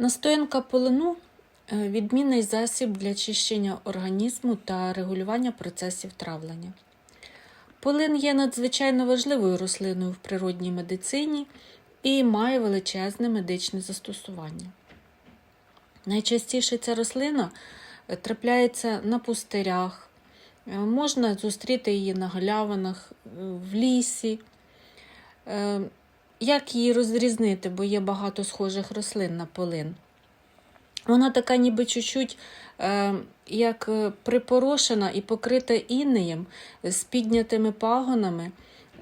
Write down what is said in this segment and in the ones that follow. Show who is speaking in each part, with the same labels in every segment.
Speaker 1: Настоянка полину е, відмінний засіб для чищення організму та регулювання процесів травлення. Полин є надзвичайно важливою рослиною в природній медицині і має величезне медичне застосування. Найчастіше ця рослина е, трапляється на пустирях, е, можна зустріти її на галявинах, в лісі. Як її розрізнити, бо є багато схожих рослин на полин? Вона така ніби чуть-чуть е, як е, припорошена і покрита інеєм з піднятими пагонами.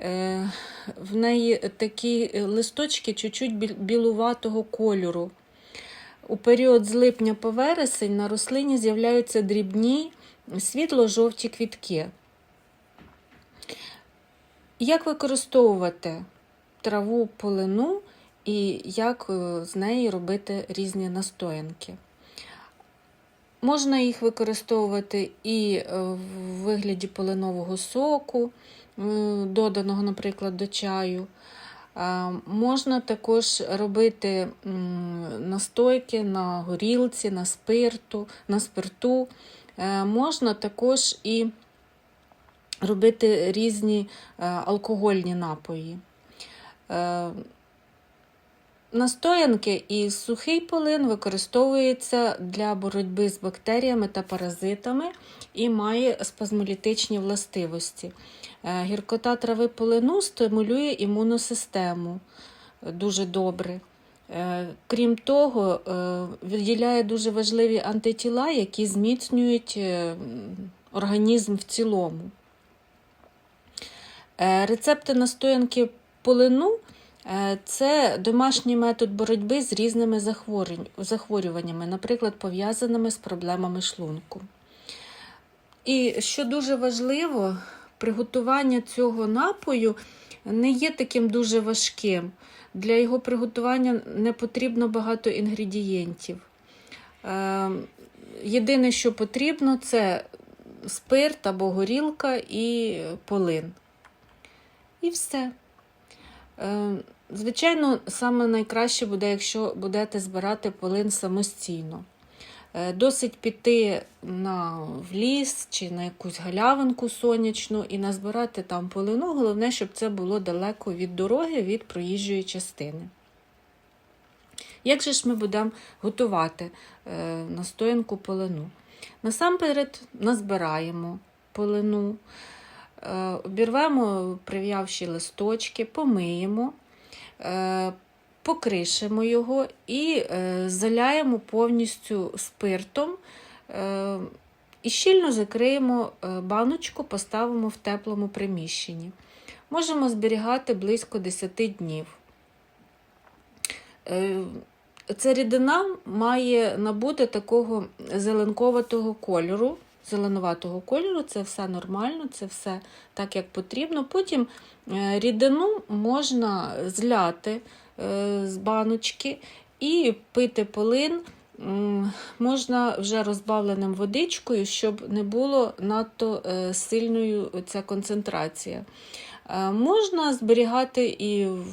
Speaker 1: Е, в неї такі листочки чуть-чуть білуватого кольору. У період з липня по вересень на рослині з'являються дрібні світло-жовті квітки. Як використовувати траву полину і як е, з неї робити різні настоянки? Можна їх використовувати і е, в вигляді полинового соку, е, доданого, наприклад, до чаю. Можна також робити настойки на горілці, на спирту, на спирту. Е, Можна також і робити різні е, алкогольні напої. Е, Настоянки і сухий полин використовується для боротьби з бактеріями та паразитами і має спазмолітичні властивості. Е, Гіркота трави полину стимулює імунну е, дуже добре. Крім того, виділяє дуже важливі антитіла, які зміцнюють організм в цілому. Рецепти настоянки полину е, це домашній метод боротьби з різними захворюваннями, наприклад, пов'язаними з проблемами шлунку. І що дуже важливо, приготування цього напою не є таким дуже важким. Для його приготування не потрібно багато інгредієнтів. Е, Єдине, що потрібно, це спирт або горілка і полин. І все. Е, Звичайно, саме найкраще буде, якщо будете збирати полин самостійно. Е, Досить піти на, в ліс чи на якусь галявинку сонячну і назбирати там полину. Головне, щоб це було далеко від дороги, від проїжджої частини. Як же ж ми будемо готувати е, настоянку полину? Насамперед назбираємо полину, обірвемо прив'явші листочки, помиємо, е, покришимо його і е, заляємо повністю спиртом е, і щільно закриємо е, баночку, поставимо в теплому приміщенні. Можемо зберігати близько 10 днів. Е, Ця рідина має набути такого зеленковатого кольору, зеленуватого кольору, це все нормально, це все так, як потрібно. Потім е, рідину можна зляти е, з баночки і пити полин. Можна вже розбавленим водичкою, щоб не було надто е, сильною ця концентрація. Можна зберігати і в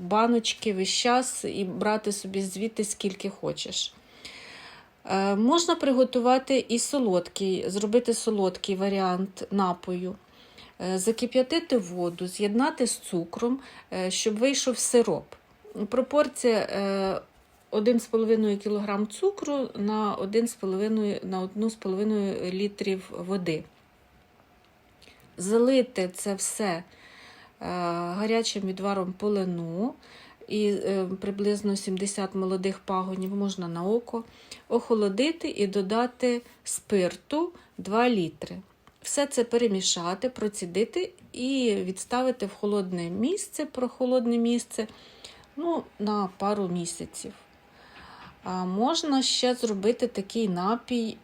Speaker 1: баночки весь час і брати собі звідти скільки хочеш. Е, Можна приготувати і солодкий, зробити солодкий варіант напою, Е, закип'ятити воду, з'єднати з цукром, е, щоб вийшов сироп. Пропорція е, 1,5 кг цукру на 1,5 на 1,5 літрів води. Залити це все гарячим відваром полину і е, приблизно 70 молодих пагонів можна на око, охолодити і додати спирту 2 літри. Все це перемішати, процідити і відставити в холодне місце, прохолодне місце ну, на пару місяців. А можна ще зробити такий напій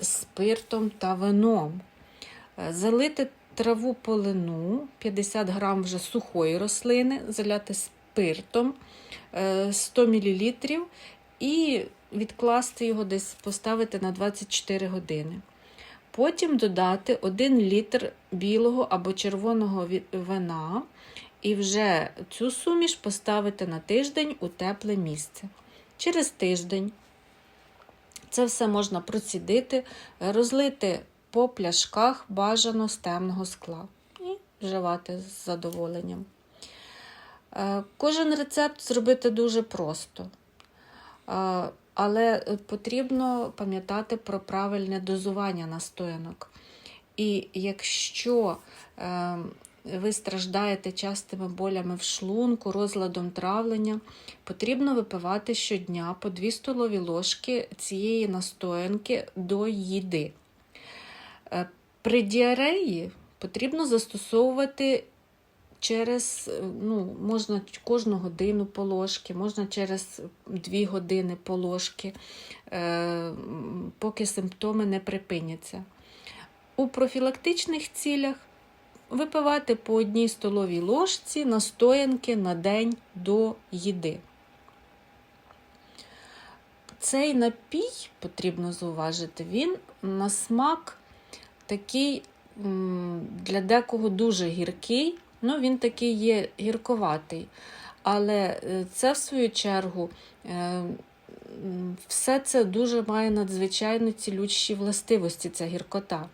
Speaker 1: спиртом та вином. Е, Залити траву полину, 50 грам вже сухої рослини, заляти спиртом е, 100 мл і відкласти його десь поставити на 24 години. Потім додати 1 літр білого або червоного вина і вже цю суміш поставити на тиждень у тепле місце. Через тиждень це все можна процідити, розлити по пляшках бажано з темного скла і вживати з задоволенням. Е, Кожен рецепт зробити дуже просто, Е, але потрібно пам'ятати про правильне дозування настоянок. І якщо е, ви страждаєте частими болями в шлунку, розладом травлення, потрібно випивати щодня по 2 столові ложки цієї настоянки до їди. При діареї потрібно застосовувати через, ну, можна кожну годину по ложки, можна через 2 години по ложки, е, поки симптоми не припиняться. У профілактичних цілях випивати по одній столовій ложці настоянки на день до їди. Цей напій, потрібно зауважити, він на смак такий для декого дуже гіркий, ну він такий є гірковатий. Але е, це, в свою чергу, е, все це дуже має надзвичайно цілющі властивості, ця гіркота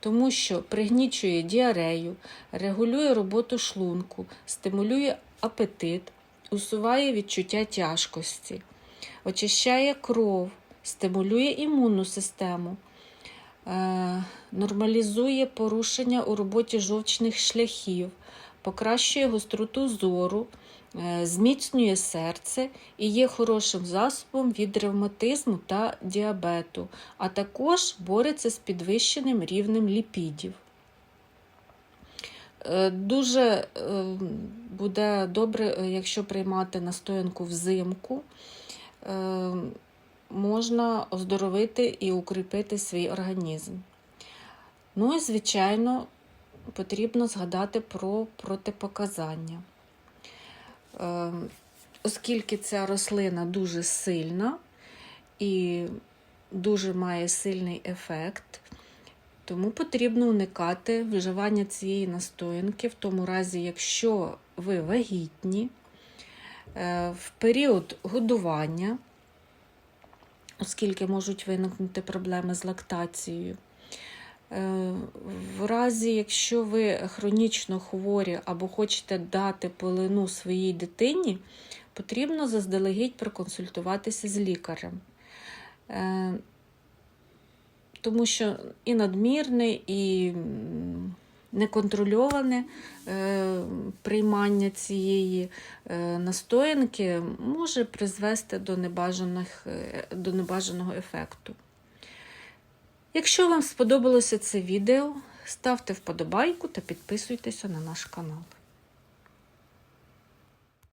Speaker 1: тому що пригнічує діарею, регулює роботу шлунку, стимулює апетит, усуває відчуття тяжкості, очищає кров, стимулює імунну систему, нормалізує порушення у роботі жовчних шляхів, покращує гостроту зору, е, зміцнює серце і є хорошим засобом від ревматизму та діабету, а також бореться з підвищеним рівнем ліпідів. Е, Дуже е, буде добре, е, якщо приймати настоянку взимку. Можна оздоровити і укріпити свій організм. Ну і, звичайно, потрібно згадати про протипоказання. Е, Оскільки ця рослина дуже сильна і дуже має сильний ефект, тому потрібно уникати вживання цієї настоянки в тому разі, якщо ви вагітні, е, в період годування, оскільки можуть виникнути проблеми з лактацією. Е, В разі, якщо ви хронічно хворі або хочете дати полину своїй дитині, потрібно заздалегідь проконсультуватися з лікарем. Е, Тому що і надмірне, і неконтрольоване е, приймання цієї е, настоянки може призвести до, небажаних, е, до небажаного ефекту. Якщо вам сподобалося це відео, ставте вподобайку та підписуйтеся на наш канал.